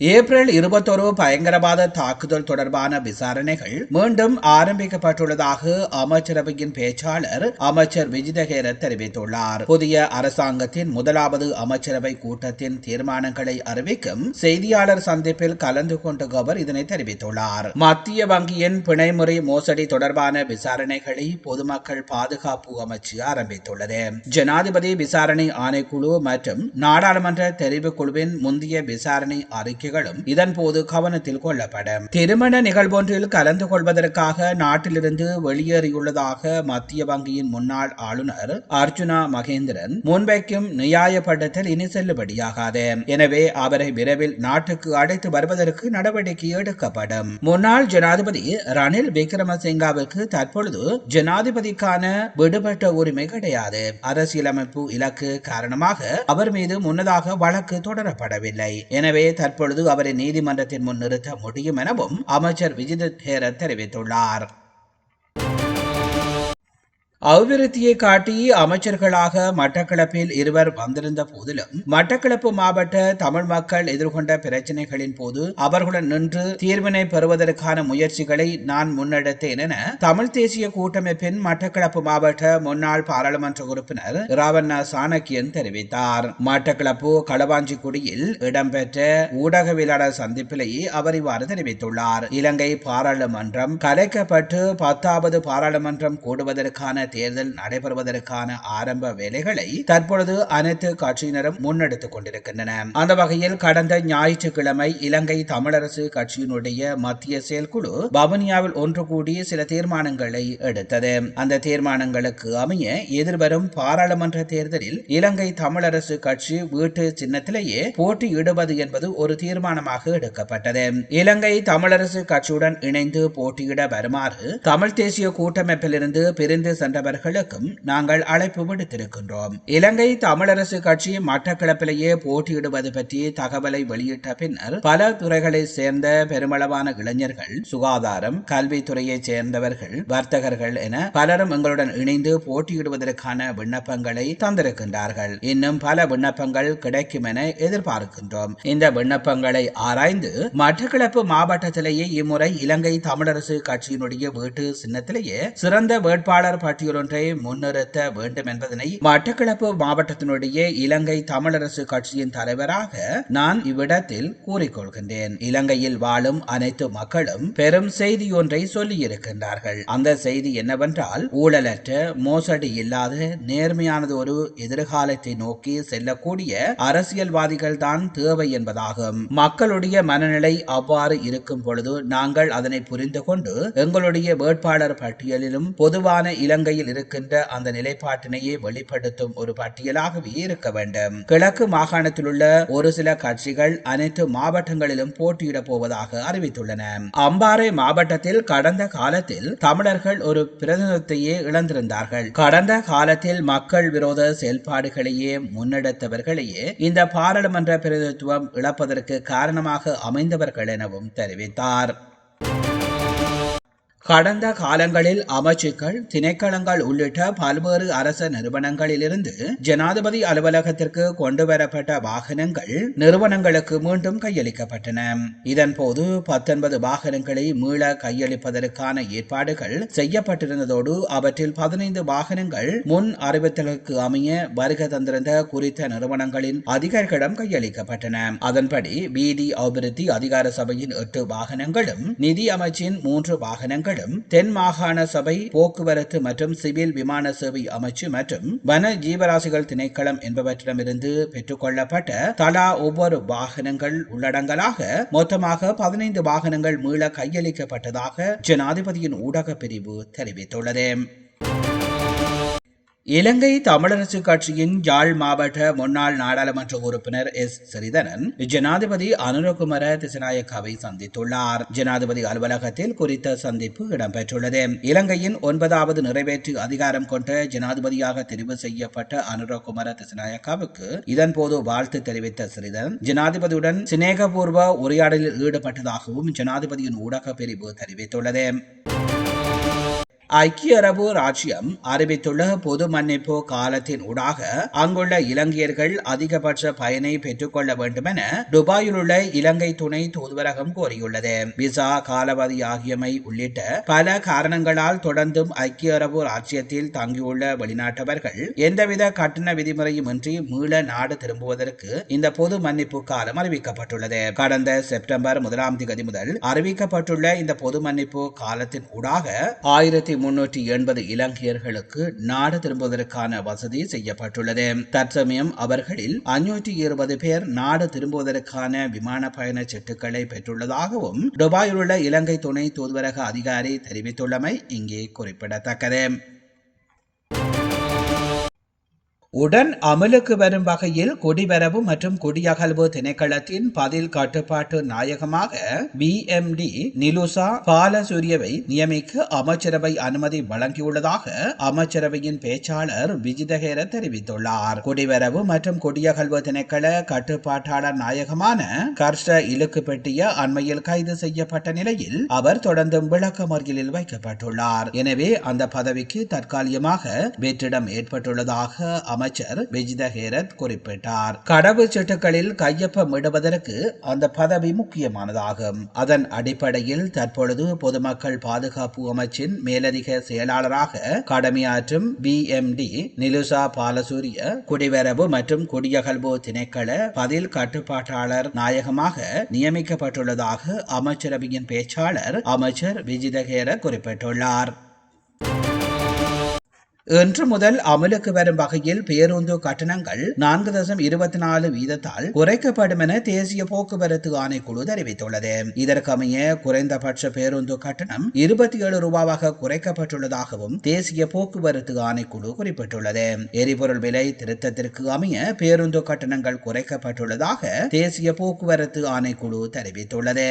April இருபத்தொரு பயங்கரவாத தாக்குதல் தொடர்பான விசாரணைகள் மீண்டும் ஆரம்பிக்கப்பட்டுள்ளதாக அமைச்சரவையின் பேச்சாளர் அமைச்சர் விஜிதகேர தெரிவித்துள்ளார். புதிய அரசாங்கத்தின் முதலாவது அமைச்சரவை கூட்டத்தின் தீர்மானங்களை அறிவிக்கும் செய்தியாளர் சந்திப்பில் கலந்து கொண்ட அவர் இதனை தெரிவித்துள்ளார். மத்திய வங்கியின் பிணைமுறை மோசடி தொடர்பான விசாரணைகளை பொதுமக்கள் பாதுகாப்பு அமைச்சு ஆரம்பித்துள்ளது. ஜனாதிபதி விசாரணை ஆணைக்குழு மற்றும் நாடாளுமன்ற தெரிவுக்குழுவின் முந்தைய விசாரணை அறிக்கை இதன் இதன்போது கவனத்தில் கொள்ளப்படும். திருமண நிகழ்வொன்றில் கலந்து கொள்வதற்காக நாட்டிலிருந்து வெளியேறியுள்ளதாக மத்திய வங்கியின் முன்னாள் ஆளுநர் அர்ஜுனா மகேந்திரன் முன்வைக்கும் நியாயப்படுத்தல் இனி செல்லுபடியாகாது. எனவே அவரை விரைவில் நாட்டுக்கு அழைத்து வருவதற்கு நடவடிக்கை எடுக்கப்படும். முன்னாள் ஜனாதிபதி ரணில் விக்ரமசிங்காவிற்கு தற்பொழுது ஜனாதிபதிக்கான விடுபட்ட உரிமை கிடையாது. அரசியலமைப்பு இலக்கு காரணமாக அவர் மீது முன்னதாக வழக்கு தொடரப்படவில்லை. எனவே தற்பொழுது பொழுது அவரை நீதிமன்றத்தின் முன் நிறுத்த முடியும் எனவும் அமைச்சர் விஜித் தேரர் தெரிவித்துள்ளார். அபிவிருத்தியை காட்டி அமைச்சர்களாக மட்டக்களப்பில் இருவர் வந்திருந்த போதிலும் மட்டக்களப்பு மாவட்ட தமிழ் மக்கள் எதிர்கொண்ட பிரச்சனைகளின் போது அவர்களுடன் நின்று தீர்வினை பெறுவதற்கான முயற்சிகளை நான் முன்னெடுத்தேன் என தமிழ் தேசிய கூட்டமைப்பின் மட்டக்களப்பு மாவட்ட முன்னாள் பாராளுமன்ற உறுப்பினர் ராவண்ணா சாணக்கியன் தெரிவித்தார். மட்டக்களப்பு களவாஞ்சிக்குடியில் இடம்பெற்ற ஊடகவியலாளர் சந்திப்பிலேயே அவர் இவ்வாறு தெரிவித்துள்ளார். இலங்கை பாராளுமன்றம் கலைக்கப்பட்டு பத்தாவது பாராளுமன்றம் கூடுவதற்கான தேர்தல் நடைபெறுவதற்கான ஆரம்ப வேலைகளை தற்பொழுது அனைத்து கட்சியினரும் முன்னெடுத்துக் கொண்டிருக்கின்றன. அந்த வகையில் கடந்த ஞாயிற்றுக்கிழமை இலங்கை தமிழரசு கட்சியினுடைய மத்திய செயற்குழு பவனியாவில் ஒன்று கூடி சில தீர்மானங்களை எடுத்தது. அந்த தீர்மானங்களுக்கு அமைய எதிர்வரும் பாராளுமன்ற தேர்தலில் இலங்கை தமிழரசு கட்சி வீட்டு சின்னத்திலேயே போட்டியிடுவது என்பது ஒரு தீர்மானமாக எடுக்கப்பட்டது. இலங்கை தமிழரசு கட்சியுடன் இணைந்து போட்டியிட வருமாறு தமிழ் தேசிய கூட்டமைப்பிலிருந்து பிரிந்து சென்ற சென்றவர்களுக்கும் நாங்கள் அழைப்பு விடுத்திருக்கின்றோம். இலங்கை தமிழரசு கட்சி மட்டக்களப்பிலேயே போட்டியிடுவது பற்றி தகவலை வெளியிட்ட பின்னர் பல துறைகளை சேர்ந்த பெருமளவான இளைஞர்கள் சுகாதாரம் கல்வித்துறையைச் சேர்ந்தவர்கள் வர்த்தகர்கள் என பலரும் எங்களுடன் இணைந்து போட்டியிடுவதற்கான விண்ணப்பங்களை தந்திருக்கின்றார்கள். இன்னும் பல விண்ணப்பங்கள் கிடைக்கும் என எதிர்பார்க்கின்றோம். இந்த விண்ணப்பங்களை ஆராய்ந்து மட்டக்களப்பு மாவட்டத்திலேயே இம்முறை இலங்கை தமிழரசு கட்சியினுடைய வீட்டு சின்னத்திலேயே சிறந்த வேட்பாளர் பற்றி ஒன்றை முன்னிறுத்த வேண்டும் என்பதனை மட்டக்களப்பு மாவட்டத்தினுடைய இலங்கை தமிழரசு கட்சியின் தலைவராக நான் இவ்விடத்தில் கூறிக்கொள்கின்றேன். இலங்கையில் வாழும் அனைத்து மக்களும் பெரும் செய்தி ஒன்றை சொல்லியிருக்கின்றார்கள். அந்த செய்தி என்னவென்றால் ஊழலற்ற மோசடி இல்லாத நேர்மையானது ஒரு எதிர்காலத்தை நோக்கி செல்லக்கூடிய அரசியல்வாதிகள் தான் தேவை என்பதாகும். மக்களுடைய மனநிலை அவ்வாறு இருக்கும் பொழுது நாங்கள் அதனை புரிந்து கொண்டு எங்களுடைய வேட்பாளர் பட்டியலிலும் பொதுவான இலங்கை இலங்கையில் இருக்கின்ற அந்த நிலைப்பாட்டினையே வெளிப்படுத்தும் ஒரு பட்டியலாகவே இருக்க வேண்டும். கிழக்கு மாகாணத்தில் உள்ள ஒரு சில கட்சிகள் அனைத்து மாவட்டங்களிலும் போட்டியிடப் போவதாக அறிவித்துள்ளன. அம்பாறை மாவட்டத்தில் கடந்த காலத்தில் தமிழர்கள் ஒரு பிரதிநிதித்தையே இழந்திருந்தார்கள். கடந்த காலத்தில் மக்கள் விரோத செயல்பாடுகளையே முன்னெடுத்தவர்களையே இந்த பாராளுமன்ற பிரதிநிதித்துவம் இழப்பதற்கு காரணமாக அமைந்தவர்கள் எனவும் தெரிவித்தார். கடந்த காலங்களில் அமைச்சுக்கள் திணைக்களங்கள் உள்ளிட்ட பல்வேறு அரச நிறுவனங்களிலிருந்து ஜனாதிபதி அலுவலகத்திற்கு கொண்டு வரப்பட்ட வாகனங்கள் நிறுவனங்களுக்கு மீண்டும் கையளிக்கப்பட்டன. இதன்போது பத்தொன்பது வாகனங்களை மீள கையளிப்பதற்கான ஏற்பாடுகள் செய்யப்பட்டிருந்ததோடு அவற்றில் பதினைந்து வாகனங்கள் முன் அறிவித்தலுக்கு அமைய வருக தந்திருந்த குறித்த நிறுவனங்களின் அதிகாரிகளிடம் கையளிக்கப்பட்டன. அதன்படி வீதி அபிவிருத்தி அதிகார சபையின் எட்டு வாகனங்களும் நிதி அமைச்சின் மூன்று வாகனங்கள் திணைக்களம் தென் மாகாண சபை போக்குவரத்து மற்றும் சிவில் விமான சேவை அமைச்சு மற்றும் வன ஜீவராசிகள் திணைக்களம் என்பவற்றிடமிருந்து பெற்றுக்கொள்ளப்பட்ட தலா ஒவ்வொரு வாகனங்கள் உள்ளடங்கலாக மொத்தமாக பதினைந்து வாகனங்கள் மீள கையளிக்கப்பட்டதாக ஜனாதிபதியின் ஊடக பிரிவு தெரிவித்துள்ளது. இலங்கை தமிழரசு கட்சியின் யாழ் மாவட்ட முன்னாள் நாடாளுமன்ற உறுப்பினர் எஸ். ஸ்ரீதரன் ஜனாதிபதி அனுரகுமர திசநாயக்காவை சந்தித்துள்ளார். ஜனாதிபதி அலுவலகத்தில் குறித்த சந்திப்பு இடம்பெற்றுள்ளது. இலங்கையின் ஒன்பதாவது நிறைவேற்று அதிகாரம் கொண்ட ஜனாதிபதியாக தெரிவு செய்யப்பட்ட அனுரகுமர திசநாயக்காவுக்கு இதன்போது வாழ்த்து தெரிவித்த ஸ்ரீதரன் ஜனாதிபதியுடன் சிநேகபூர்வ உரையாடலில் ஈடுபட்டதாகவும் ஜனாதிபதியின் ஊடக பிரிவு தெரிவித்துள்ளது. ஐக்கிய அரபு ராஜ்யம் அறிவித்துள்ள பொது மன்னிப்பு காலத்தின் ஊடாக அங்குள்ள இலங்கையர்கள் அதிகபட்ச பயனை பெற்றுக்கொள்ள வேண்டும் என துபாயில் உள்ள இலங்கை துணை தூதுவரகம் கோரியுள்ளது. விசா காலவதி ஆகியமை உள்ளிட்ட பல காரணங்களால் தொடர்ந்தும் ஐக்கிய அரபு ராஜ்யத்தில் தங்கியுள்ள வெளிநாட்டவர்கள் எந்தவித கட்டண விதிமுறையுமின்றி மீள நாடு திரும்புவதற்கு இந்த பொது மன்னிப்பு காலம் அறிவிக்கப்பட்டுள்ளது. கடந்த செப்டம்பர் முதலாம் தேதி முதல் அறிவிக்கப்பட்டுள்ள இந்த பொது மன்னிப்பு காலத்தின் ஊடாக ஆயிரத்தி முன்னூற்றி எண்பது இலங்கையர்களுக்கு நாடு திரும்புவதற்கான வசதி செய்யப்பட்டுள்ளது. தற்சமயம் அவர்களில் அஞ்சூற்றி இருபது பேர் நாடு திரும்புவதற்கான விமான பயண சீட்டுகளை பெற்றுள்ளதாகவும் துபாயில் உள்ள இலங்கை துணை தூதுவரக அதிகாரி தெரிவித்துள்ளமை இங்கே குறிப்பிடத்தக்கது. உடன் அமலுக்கு வரும் வகையில் குடிவரவு மற்றும் குடியகல்வு திணைக்களத்தின் பதில் கட்டுப்பாட்டு நாயகமாக பி எம் டி நிலுசா பாலசூரியவை நியமிக்க அமைச்சரவை அனுமதி வழங்கியுள்ளதாக அமைச்சரவையின் பேச்சாளர் விஜிதஹேர தெரிவித்துள்ளார். குடிவரவு மற்றும் குடியகல்வு திணைக்கள கட்டுப்பாட்டாளர் நாயகமான கர்ஷ இலுக்கு பெட்டிய அண்மையில் கைது செய்யப்பட்ட நிலையில் அவர் தொடர்ந்தும் விளக்கமறியலில் வைக்கப்பட்டுள்ளார். எனவே அந்த பதவிக்கு தற்காலிகமாக வெற்றிடம் ஏற்பட்டுள்ளதாக அமைச்சர் விஜித ஹேரத் குறிப்பிட்டார். கடவுச்சீட்டுகளில் கையொப்பமிடுவதற்கு அந்த பதவி முக்கியமானதாகும். அதன் அடிப்படையில் தற்பொழுது பொதுமக்கள் பாதுகாப்பு அமைச்சின் மேலதிக செயலாளராக கடமையாற்றும் டி நிலுசா பாலசூரிய குடிவரவு மற்றும் குடியகல்வு திணைக்கள பதில் கட்டுப்பாட்டாளர் நாயகமாக நியமிக்கப்பட்டுள்ளதாக அமைச்சரவையின் பேச்சாளர் அமைச்சர் விஜிதகேர குறிப்பிட்டுள்ளார். இன்று முதல் அமலுக்கு வரும் வகையில் பேருந்து கட்டணங்கள் நான்கு தசம் இருபத்தி நாலு வீதத்தால் குறைக்கப்படும் என தேசிய போக்குவரத்து ஆணைக்குழு தெரிவித்துள்ளது. இதற்கமைய குறைந்தபட்ச பேருந்து கட்டணம் இருபத்தி ஏழு ரூபாவாக குறைக்கப்பட்டுள்ளதாகவும் தேசிய போக்குவரத்து ஆணைக்குழு குறிப்பிட்டுள்ளது. எரிபொருள் விலை திருத்தத்திற்கு அமைய பேருந்து கட்டணங்கள் குறைக்கப்பட்டுள்ளதாக தேசிய போக்குவரத்து ஆணைக்குழு தெரிவித்துள்ளது.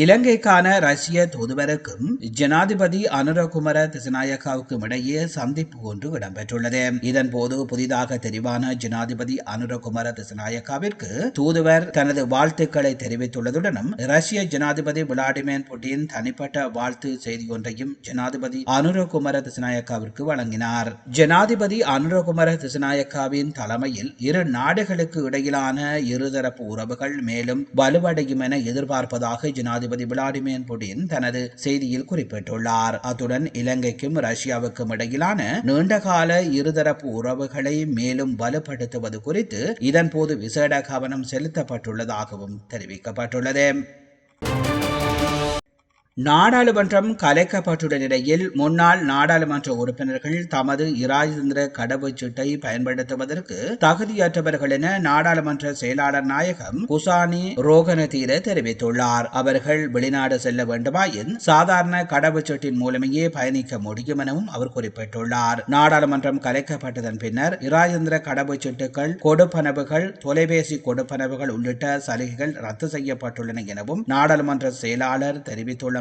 இலங்கைக்கான ரஷ்ய தூதுவருக்கும் ஜனாதிபதி அனுரகுமர திசநாயக்காவுக்கும் இடையே சந்திப்பு ஒன்று இடம்பெற்றுள்ளது. இதன்போது புதிதாக தெரிவான ஜனாதிபதி அனுரகுமர திசநாயக்காவிற்கு தூதுவர் தனது வாழ்த்துக்களை தெரிவித்துள்ளதுடனும் ரஷ்ய ஜனாதிபதி விளாடிமிர் புட்டின் தனிப்பட்ட வாழ்த்து செய்தி ஒன்றையும் ஜனாதிபதி அனுரகுமர திசநாயக்காவிற்கு வழங்கினார். ஜனாதிபதி அனுரகுமர திசநாயக்காவின் தலைமையில் இரு நாடுகளுக்கு இடையிலான இருதரப்பு உறவுகள் மேலும் வலுவடையும் என எதிர்பார்ப்பதாக ஜனாதிபதி ஜனாதிபதி விளாடிமிர் புடின் தனது செய்தியில் குறிப்பிட்டுள்ளார். அத்துடன் இலங்கைக்கும் ரஷ்யாவுக்கும் இடையிலான நீண்டகால இருதரப்பு உறவுகளை மேலும் வலுப்படுத்துவது குறித்து இதன்போது விசேட கவனம் செலுத்தப்பட்டுள்ளதாகவும் தெரிவிக்கப்பட்டுள்ளது. நாடாளுமன்றம் கலைக்கப்பட்டுள்ள நிலையில் முன்னாள் நாடாளுமன்ற உறுப்பினர்கள் தமது இராஜதந்திர கடவுச்சீட்டை பயன்படுத்துவதற்கு தகுதியற்றவர்கள் என நாடாளுமன்ற செயலாளர் நாயகம் குசானி ரோகனதீர தெரிவித்துள்ளார். அவர்கள் வெளிநாடு செல்ல வேண்டுமாயின் சாதாரண கடவுச்சீட்டின் மூலமையே பயணிக்க முடியும் எனவும் அவர் குறிப்பிட்டுள்ளார். நாடாளுமன்றம் கலைக்கப்பட்டதன் பின்னர் இராஜதந்திர கடவுச்சீட்டுகள் கொடுப்பனவுகள் தொலைபேசி கொடுப்பனவுகள் உள்ளிட்ட சலுகைகள் ரத்து செய்யப்பட்டுள்ளன எனவும் நாடாளுமன்ற செயலாளர் தெரிவித்துள்ளார்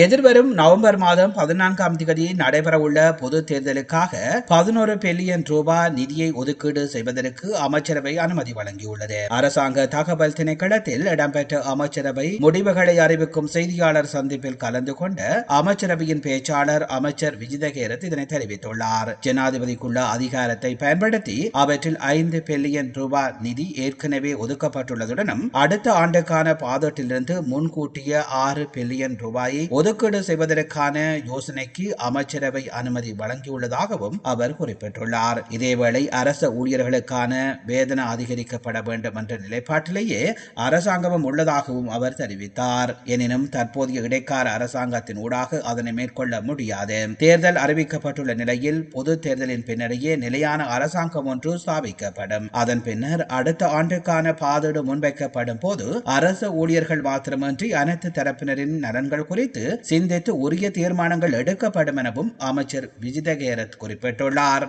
எதிர்வரும் நவம்பர் மாதம் பதினான்காம் தேதி நடைபெறவுள்ள பொது தேர்தலுக்காக பதினோரு பில்லியன் ரூபாய் நிதியை ஒதுக்கீடு செய்வதற்கு அமைச்சரவை அனுமதி வழங்கியுள்ளது. அரசாங்க தகவல் திணைக்களத்தில் இடம்பெற்ற அமைச்சரவை முடிவுகளை அறிவிக்கும் செய்தியாளர் சந்திப்பில் கலந்து கொண்ட அமைச்சரவையின் பேச்சாளர் அமைச்சர் விஜிதகேரத் இதனை தெரிவித்துள்ளார். ஜனாதிபதிக்குள்ள அதிகாரத்தை பயன்படுத்தி அவற்றில் ஐந்து பில்லியன் ரூபாய் நிதி ஏற்கனவே ஒதுக்கப்பட்டுள்ளதுடனும் அடுத்த ஆண்டுக்கான பாதத்திலிருந்து முன்கூட்டிய ஆறு பில்லியன் ரூபாயை ஒதுக்கீடு செய்வதற்கான யோசனைக்கு அமைச்சரவை அனுமதி வழங்கியுள்ளதாகவும் அவர் குறிப்பிட்டுள்ளார். இதேவேளை அரச ஊழியர்களுக்கான வேதனை அதிகரிக்கப்பட வேண்டும் என்ற நிலைப்பாட்டிலேயே அரசாங்கமும் உள்ளதாகவும் அவர் தெரிவித்தார். எனினும் தற்போதைய இடைக்கால அரசாங்கத்தின் ஊடாக அதனை மேற்கொள்ள முடியாது. தேர்தல் அறிவிக்கப்பட்டுள்ள நிலையில் பொது தேர்தலின் பின்னரையே நிலையான அரசாங்கம் ஒன்று ஸ்தாபிக்கப்படும். அதன் பின்னர் அடுத்த ஆண்டுக்கான பாதீடு முன்வைக்கப்படும் போது அரசு ஊழியர்கள் மாத்திரமின்றி அனைத்து தரப்பினரின் நலன்கள் குறித்து குறித்து சிந்தித்து உரிய தீர்மானங்கள் எடுக்கப்படும் எனவும் அமைச்சர் விஜிதகேரத் குறிப்பிட்டுள்ளார்.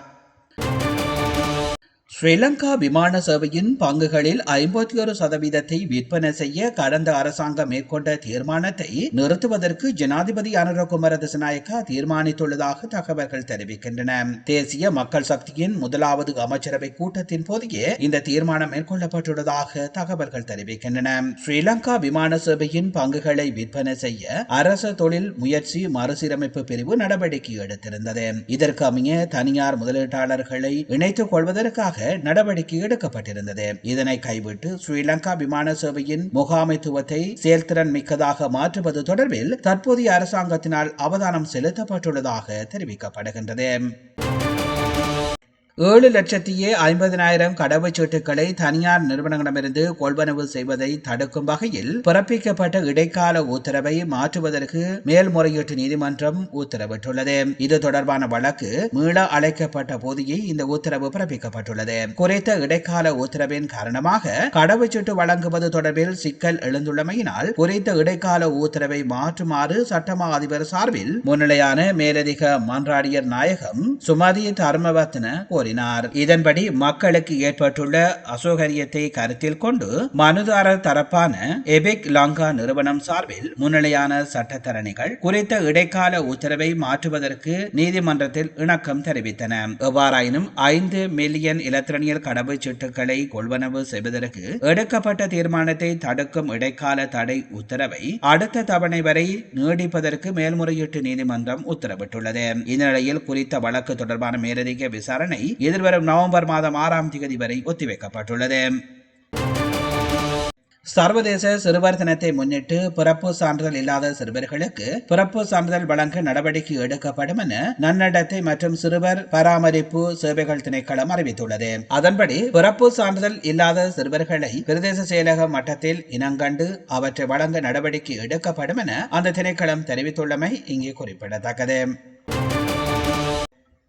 ஸ்ரீலங்கா விமான சேவையின் பங்குகளில் ஐம்பத்தி ஒரு சதவீதத்தை விற்பனை செய்ய கடந்த அரசாங்கம் மேற்கொண்ட தீர்மானத்தை நிறுத்துவதற்கு ஜனாதிபதி அனுரகுமார திசநாயக்கா தீர்மானித்துள்ளதாக தகவல்கள் தெரிவிக்கின்றன. தேசிய மக்கள் சக்தியின் முதலாவது அமைச்சரவை கூட்டத்தின் போதையே இந்த தீர்மானம் மேற்கொள்ளப்பட்டுள்ளதாக தகவல்கள் தெரிவிக்கின்றன. ஸ்ரீலங்கா விமான சேவையின் பங்குகளை விற்பனை செய்ய அரச தொழில் முயற்சி மறுசீரமைப்பு பிரிவு நடவடிக்கை எடுத்திருந்தது. இதற்கு அமைய தனியார் முதலீட்டாளர்களை இணைத்துக் கொள்வதற்காக நடவடிக்கை எடுக்கப்பட்டிருந்தது. இதனை கைவிட்டு ஸ்ரீலங்கா விமான சேவையின் முகாமைத்துவத்தை செயல்திறன் மிக்கதாக மாற்றுவது தொடர்பில் தற்போதைய அரசாங்கத்தினால் அவதானம் செலுத்தப்பட்டுள்ளதாக தெரிவிக்கப்படுகின்றது. ஏழு லட்சத்தியே ஐம்பதினாயிரம் கடவுச்சீட்டுகளை தனியார் நிறுவனங்களிடமிருந்து கொள்வனவு செய்வதை தடுக்கும் வகையில் பிறப்பிக்கப்பட்ட இடைக்கால உத்தரவை மாற்றுவதற்கு மேல்முறையீட்டு நீதிமன்றம் உத்தரவிட்டுள்ளது. இது தொடர்பான வழக்கு மீள அழைக்கப்பட்ட போதியே இந்த உத்தரவு பிறப்பிக்கப்பட்டுள்ளது. குறித்த இடைக்கால உத்தரவின் காரணமாக கடவுச்சீட்டு வழங்குவது தொடர்பில் சிக்கல் எழுந்துள்ளமையினால் குறித்த இடைக்கால உத்தரவை மாற்றுமாறு சட்டமா அதிபர் சார்பில் முன்னிலையான மேலதிக மன்றாடியர் நாயகம் சுமதி தர்மவர்த்தன கோரினார் இதன்படி மக்களுக்கு ஏற்பட்டுள்ள அசௌகரியத்தை கருத்தில் கொண்டு மனுதாரர் தரப்பான எபெக் லாங்கா நிறுவனம் சார்பில் முன்னிலையான சட்டத்தரணிகள் குறித்த இடைக்கால உத்தரவை மாற்றுவதற்கு நீதிமன்றத்தில் இணக்கம் தெரிவித்தன. எவ்வாறாயினும் ஐந்து மில்லியன் இலத்திரனியல் கடவுச்சீட்டுகளை கொள்வனவு செய்வதற்கு எடுக்கப்பட்ட தீர்மானத்தை தடுக்கும் இடைக்கால தடை உத்தரவை அடுத்த தவணை வரை நீடிப்பதற்கு மேல்முறையீட்டு நீதிமன்றம் உத்தரவிட்டுள்ளது. இந்நிலையில் குறித்த வழக்கு தொடர்பான மேலதிக விசாரணை எதிர்வரும் நவம்பர் மாதம் ஆறாம் தேதி வரை ஒத்திவைக்கப்பட்டுள்ளது. சர்வதேச சிறுவர் தினத்தை முன்னிட்டு பிறப்பு சான்றிதழ் இல்லாத சிறுவர்களுக்கு பிறப்பு சான்றிதழ் வழங்க நடவடிக்கை எடுக்கப்படும் என நன்னடத்தை மற்றும் சிறுவர் பராமரிப்பு சேவைகள் திணைக்களம் அறிவித்துள்ளது. அதன்படி பிறப்பு சான்றிதழ் இல்லாத சிறுவர்களை பிரதேச செயலக மட்டத்தில் இனங்கண்டு அவற்றை வழங்க நடவடிக்கை எடுக்கப்படும் என அந்த திணைக்களம் தெரிவித்துள்ளமை இங்கே குறிப்பிடத்தக்கது.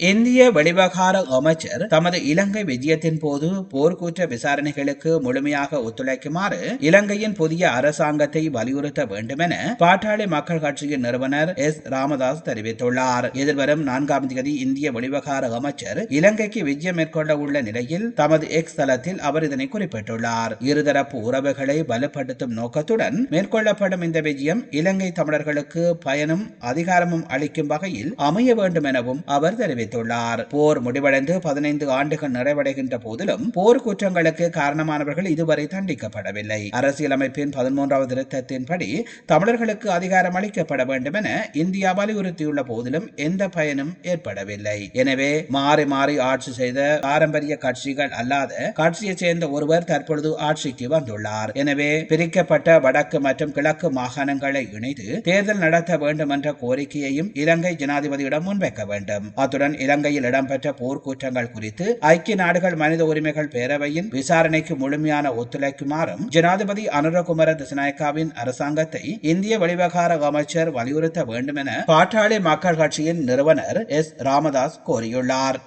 இந்திய வெளிவகார அமைச்சர் தமது இலங்கை விஜயத்தின் போது போர்க்குற்ற விசாரணைகளுக்கு முழுமையாக ஒத்துழைக்குமாறு இலங்கையின் புதிய அரசாங்கத்தை வலியுறுத்த வேண்டும் என பாட்டாளி மக்கள் கட்சியின் நிறுவனர் எஸ். ராமதாஸ் தெரிவித்துள்ளார். எதிர்வரும் நான்காம் தேதி இந்திய வெளிவகார அமைச்சர் இலங்கைக்கு விஜயம் மேற்கொள்ள உள்ள நிலையில் தமது எக்ஸ் தளத்தில் அவர் இதனை குறிப்பிட்டுள்ளார். இருதரப்பு உறவுகளை வலுப்படுத்தும் நோக்கத்துடன் மேற்கொள்ளப்படும் இந்த விஜயம் இலங்கை தமிழர்களுக்கு பயனும் அதிகாரமும் அளிக்கும் வகையில் அமைய வேண்டும் எனவும் அவர் தெரிவித்தார் தெரிவித்துள்ளார். போர் முடிவடைந்து பதினைந்து ஆண்டுகள் நிறைவடைகின்ற போதிலும் போர் குற்றங்களுக்கு காரணமானவர்கள் இதுவரை தண்டிக்கப்படவில்லை. அரசியலமைப்பின் பதிமூன்றாவது திருத்தத்தின்படி தமிழர்களுக்கு அதிகாரம் அளிக்கப்பட வேண்டும் என இந்தியா வலியுறுத்தியுள்ள போதிலும் எந்த பயனும் ஏற்படவில்லை. எனவே மாறி மாறி ஆட்சி செய்த பாரம்பரிய கட்சிகள் அல்லாத கட்சியைச் சேர்ந்த ஒருவர் தற்பொழுது ஆட்சிக்கு வந்துள்ளார். எனவே பிரிக்கப்பட்ட வடக்கு மற்றும் கிழக்கு மாகாணங்களை இணைத்து தேர்தல் நடத்த வேண்டும் என்ற கோரிக்கையையும் இலங்கை ஜனாதிபதியிடம் முன்வைக்க வேண்டும். அத்துடன் இலங்கையில் இடம்பெற்ற போர்க்குற்றங்கள் குறித்து ஐக்கிய நாடுகள் மனித உரிமைகள் பேரவையின் விசாரணைக்கு முழுமையான ஒத்துழைக்குமாறும் ஜனாதிபதி அனுரகுமார திசநாயக்காவின் அரசாங்கத்தை இந்திய வெளிவகார அமைச்சர் வலியுறுத்த வேண்டும் என பாட்டாளி மக்கள் கட்சியின் நிறுவனர் எஸ். ராமதாஸ் கோரியுள்ளார்.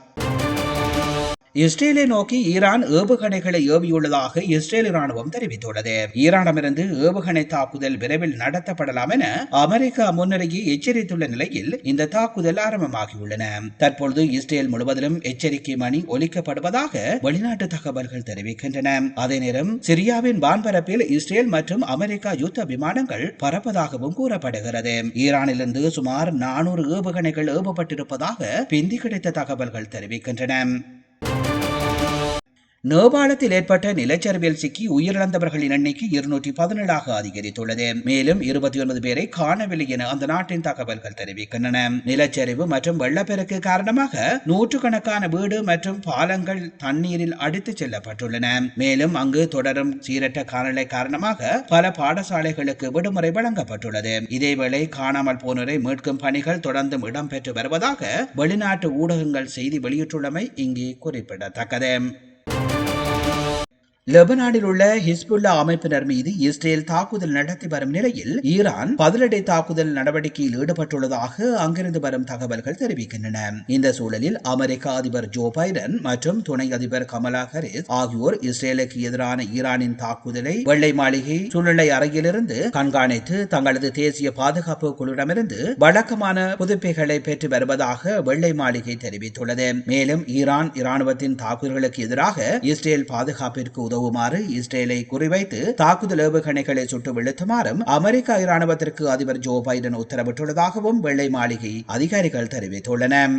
இஸ்ரேலை நோக்கி ஈரான் ஏவுகணைகளை ஏவியுள்ளதாக இஸ்ரேல் ராணுவம் தெரிவித்துள்ளது. ஈரானிடமிருந்து ஏவுகணை தாக்குதல் விரைவில் நடத்தப்படலாம் என அமெரிக்கா முன்னரையே எச்சரித்துள்ள நிலையில் இந்த தாக்குதல் ஆரம்பமாகியுள்ளன. தற்பொழுது இஸ்ரேல் முழுவதிலும் எச்சரிக்கை மணி ஒலிக்கப்படுவதாக வெளிநாட்டு தகவல்கள் தெரிவிக்கின்றன. அதே நேரம் சிரியாவின் வான்பரப்பில் இஸ்ரேல் மற்றும் அமெரிக்கா யுத்த விமானங்கள் பறப்பதாகவும் கூறப்படுகிறது. ஈரானிலிருந்து சுமார் நானூறு ஏவுகணைகள் ஏவப்பட்டிருப்பதாக பிந்தி கிடைத்த தகவல்கள் தெரிவிக்கின்றன. Música நேபாளத்தில் ஏற்பட்ட நிலச்சரிவில் சிக்கி உயிரிழந்தவர்களின் எண்ணிக்கை இருநூற்றி பதினேழாக அதிகரித்துள்ளது. மேலும் இருபத்தி ஒன்பது பேரை காணவில்லை என அந்த நாட்டின் தகவல்கள் தெரிவிக்கின்றன. நிலச்சரிவு மற்றும் வெள்ளப்பெருக்கு காரணமாக நூற்றுக்கணக்கான வீடு மற்றும் பாலங்கள் தண்ணீரில் அடித்துச் செல்லப்பட்டுள்ளன. மேலும் அங்கு தொடரும் சீரற்ற காலநிலை காரணமாக பல பாடசாலைகளுக்கு விடுமுறை வழங்கப்பட்டுள்ளது. இதேவேளை காணாமல் போனோரை மீட்கும் பணிகள் தொடர்ந்தும் இடம்பெற்று வருவதாக வெளிநாட்டு ஊடகங்கள் செய்தி வெளியிட்டுள்ளமை இங்கே குறிப்பிடத்தக்கது. லெபனானில் உள்ள ஹிஸ்புல்லா அமைப்பினர் மீது இஸ்ரேல் தாக்குதல் நடத்தி வரும் நிலையில் ஈரான் பதிலடை தாக்குதல் நடவடிக்கையில் ஈடுபட்டுள்ளதாக அங்கிருந்து வரும் தகவல்கள் தெரிவிக்கின்றன. இந்த சூழலில் அமெரிக்க அதிபர் ஜோ பைடன் மற்றும் துணை அதிபர் கமலா ஹாரிஸ் ஆகியோர் இஸ்ரேலுக்கு எதிரான ஈரானின் தாக்குதலை வெள்ளை மாளிகை சூழ்நிலை அறையிலிருந்து கண்காணித்து தங்களது தேசிய பாதுகாப்பு குழுவிடமிருந்து வழக்கமான புதுப்பிகளை பெற்று வருவதாக வெள்ளை மாளிகை தெரிவித்துள்ளது. மேலும் ஈரான் இராணுவத்தின் தாக்குதல்களுக்கு எதிராக இஸ்ரேல் பாதுகாப்பிற்கு உதவும் உதவுமாறு இஸ்ரேலை குறிவைத்து தாக்குதல் ஏவுகணைகளை சுட்டு வீழ்த்துமாறும் அமெரிக்க இராணுவத்திற்கு அதிபர் ஜோ பைடன் உத்தரவிட்டுள்ளதாகவும் வெள்ளை மாளிகை அதிகாரிகள் தெரிவித்துள்ளனர்.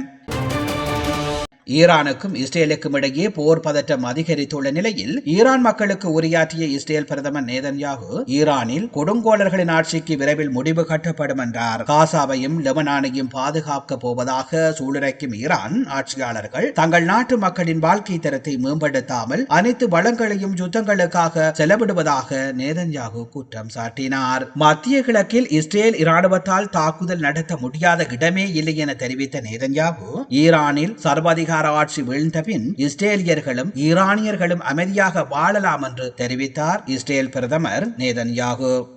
ஈரானுக்கும் இஸ்ரேலுக்கும் இடையே போர் பதற்றம் அதிகரித்துள்ள நிலையில் ஈரான் மக்களுக்கு உரையாற்றிய இஸ்ரேல் பிரதமர் நேதன்யாகு ஈரானில் கொடுங்கோலர்களின் ஆட்சிக்கு விரைவில் முடிவு கட்டப்படும் என்றார். காசாவையும் லெபனானையும் பாதுகாக்க போவதாக சூளுரைக்கும் ஈரான் ஆட்சியாளர்கள் தங்கள் நாட்டு மக்களின் வாழ்க்கை தரத்தை மேம்படுத்தாமல் அனைத்து வளங்களையும் யுத்தங்களுக்காக செலவிடுவதாக நேதன்யாகு குற்றம் சாட்டினார். மத்திய கிழக்கில் இஸ்ரேல் இராணுவத்தால் தாக்குதல் நடத்த முடியாத இடமே இல்லை என தெரிவித்த நேதன்யாகு ஈரானில் சர்வாதிகார ஆட்சி வீழ்ந்தபின் இஸ்ரேலியர்களும் ஈரானியர்களும் அமைதியாக வாழலாம் என்று தெரிவித்தார் இஸ்ரேல் பிரதமர் நேதன்யாகு.